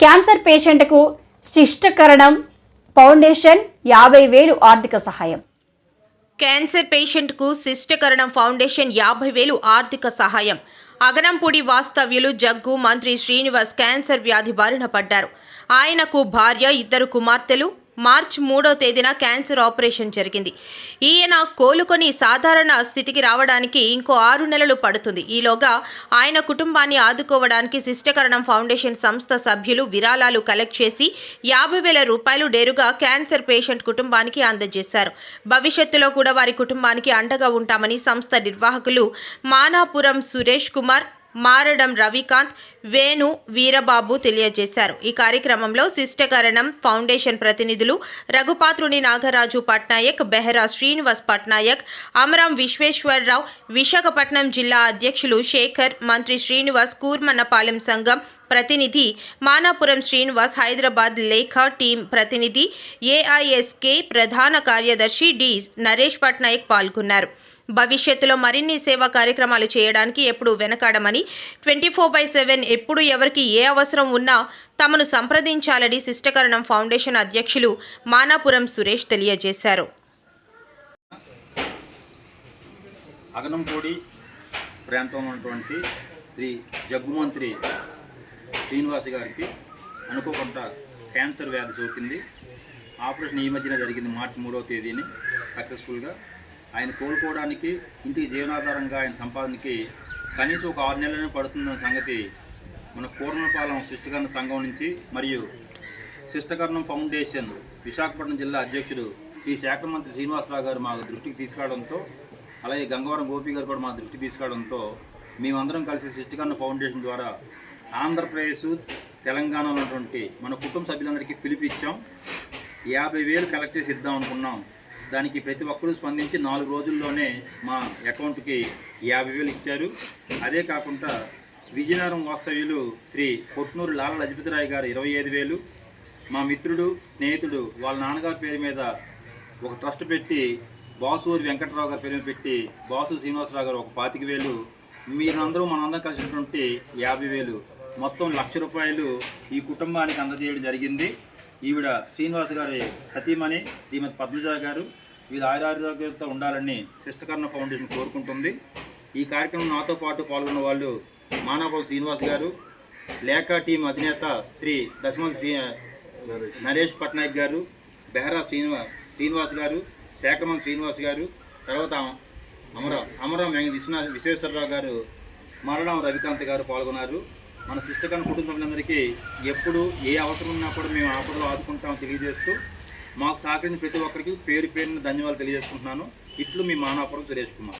Cancer పేషెంట్కు Sishtakaranam foundation యాభై వేలు ఆర్థిక సహాయం. క్యాన్సర్ పేషెంట్కు శిష్టకరణం ఫౌండేషన్ యాభై వేలు ఆర్థిక సహాయం. అగనంపూడి వాస్తవ్యులు జగ్గు మంత్రి శ్రీనివాస్ క్యాన్సర్ వ్యాధి బారిన పడ్డారు. ఆయనకు భార్య ఇద్దరు కుమార్తెలు మార్చ్ మూడో తేదీన క్యాన్సర్ ఆపరేషన్ జరిగింది. ఈయన కోలుకొని సాధారణ స్థితికి రావడానికి ఇంకో ఆరు నెలలు పడుతుంది. ఈలోగా ఆయన కుటుంబాన్ని ఆదుకోవడానికి శిష్టకరణం ఫౌండేషన్ సంస్థ సభ్యులు విరాళాలు కలెక్ట్ చేసి యాభై వేల రూపాయలు డేరుగా క్యాన్సర్ పేషెంట్ కుటుంబానికి అందజేశారు. భవిష్యత్తులో కూడా వారి కుటుంబానికి అండగా ఉంటామని సంస్థ నిర్వాహకులు మానాపురం సురేష్ కుమార్ మారడం రవికాంత్ వేణు వీరబాబు తెలియజేశారు. ఈ కార్యక్రమంలో శిష్టకరణం ఫౌండేషన్ ప్రతినిధులు రఘుపాత్రుని నాగరాజు పట్నాయక్ బెహరా శ్రీనివాస్ పట్నాయక్ అమరం విశ్వేశ్వరరావు విశాఖపట్నం జిల్లా అధ్యక్షులు శేఖర్ మంత్రి శ్రీనివాస్ కూర్మన్నపాలెం సంఘం ప్రతినిధి మానాపురం శ్రీనివాస్ హైదరాబాద్ లేఖ టీం ప్రతినిధి ఏఐఎస్కే ప్రధాన కార్యదర్శి డి నరేష్ పట్నాయక్ పాల్గొన్నారు. భవిష్యత్తులో మరిన్ని సేవా కార్యక్రమాలు చేయడానికి ఎప్పుడు వెనకాడమని ట్వంటీ ఫోర్ బై సెవెన్ ఎప్పుడు ఎవరికి ఏ అవసరం ఉన్నా తమను సంప్రదించాలని శిష్టకరణం ఫౌండేషన్ అధ్యక్షులు మానాపురం సురేష్ తెలియజేశారు. అగనంపూడి ప్రాంతంలో ఉన్నటువంటి శ్రీ జగ్గుమంత్రి శ్రీనివాస్ గారికి అనుకోకుండా క్యాన్సర్ వ్యాధి సోకింది. ఆపరేషన్ ఈ మధ్యన జరిగింది మార్చి మూడవ తేదీని. సక్సెస్ఫుల్గా ఆయన కోలుకోవడానికి ఇంటికి జీవనాధారంగా ఆయన సంపాదనకి కనీసం ఒక ఆరు నెలలనే పడుతుందన్న సంగతి మన కూర్మపాలెం శిష్టకరణ సంఘం నుంచి మరియు శిష్టకరణం ఫౌండేషన్ విశాఖపట్నం జిల్లా అధ్యక్షుడు శ్రీ శాఖ మంత్రి శ్రీనివాసరావు గారు మా దృష్టికి తీసుకురావడంతో అలాగే గంగవరం గోపి గారు కూడా మా దృష్టికి తీసుకురావడంతో మేమందరం కలిసి శిష్టకరణ ఫౌండేషన్ ద్వారా ఆంధ్రప్రదేశ్ తెలంగాణలో ఉన్నటువంటి మన కుటుంబ సభ్యులందరికీ పిలిపిచ్చాం యాభై వేలు కలెక్ట్ చేసి ఇద్దాం అనుకున్నాం. దానికి ప్రతి ఒక్కరూ స్పందించి నాలుగు రోజుల్లోనే మా అకౌంట్కి యాభై వేలు ఇచ్చారు. అదే కాకుండా విజయనగరం వాస్తవ్యులు శ్రీ కొట్నూరు లాల లజపతిరాయ్ గారు ఇరవై ఐదు వేలు మా మిత్రుడు స్నేహితుడు వాళ్ళ నాన్నగారి పేరు మీద ఒక ట్రస్ట్ పెట్టి బాసూరి వెంకటరావు గారి పేరు మీద పెట్టి బాసు శ్రీనివాసరావు గారు ఒక పాతిక వేలు మీరందరూ మనందరం కలిసినటువంటి యాభై వేలు. మొత్తం లక్ష రూపాయలు ఈ కుటుంబానికి అందజేయడం జరిగింది. ఈవిడ శ్రీనివాస్ గారి సతీమణి శ్రీమతి పద్మజ గారు వీళ్ళ ఆయురారోగ్యంతో ఉండాలని శిష్టకర్ణ ఫౌండేషన్ కోరుకుంటుంది. ఈ కార్యక్రమం నాతో పాటు పాల్గొన్న వాళ్ళు మానవపల్లి శ్రీనివాస్ గారు లేఖ టీం అధినేత శ్రీ దశమంత్ శ్రీ నరేష్ పట్నాయక్ గారు బెహరా శ్రీనివా శ్రీనివాస్ గారు శేఖమం శ్రీనివాస్ గారు తర్వాత అమర అమరం వెంక విశ్వనాథ్ విశ్వేశ్వరరావు గారు మరణం రవికాంత్ గారు పాల్గొన్నారు. మన శిష్టకరణ కుటుంబంలందరికీ ఎప్పుడు ఏ అవసరం ఉన్నా కూడా మేము ఆపదలో ఆదుకుంటామని తెలియజేస్తూ మాకు సహకరించిన ప్రతి ఒక్కరికి పేరు పేరున ధన్యవాదాలు తెలియజేసుకుంటున్నాను. ఇట్లు మీ మానవపురం సురేష్ కుమార్.